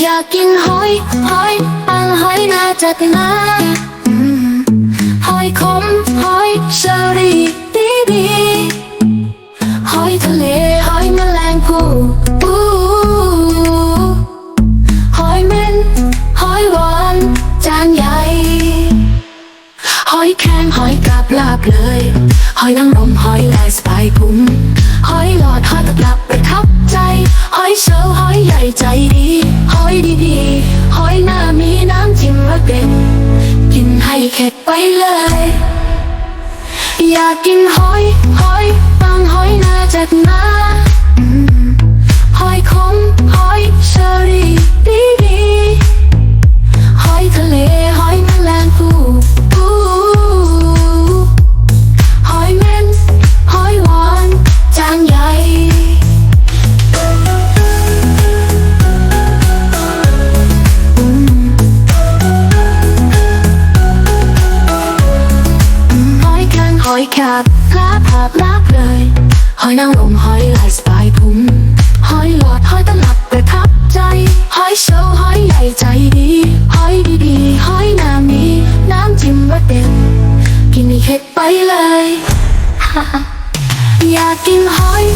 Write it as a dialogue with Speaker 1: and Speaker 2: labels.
Speaker 1: อยากกินหอยหอยปังหอยนาจากนาอืมหอยขมหอยเชอรี่ดีดีหอยทะเลหอยแมลงภูปูหอยเม่นหอยหวานจานใหญ่หอยแครงหอยกาบลาบเลยหอยนางรมหอยลายสไปพุ้งหอยหลอดหอยตะกลับประทับใจ หอยเชลหอยใหญ่ใจดี อยดีๆ หอยหน้ามีน้ำจิ้มรสเป็น กินให้เข็ดไปเลย อยากกินหอย หอยาบลาบหาบลาบเลยหอยนางรมหอยลายสไปายพุ่มหอยหลอดหอยตลับประทับใจหอยเชลหอยใหญ่ใจดีหอยดีดีหอยน้ำนี้น้ำจิ้มรสเด็ดกินนี่เค็ดไปเลยอยากกินหอย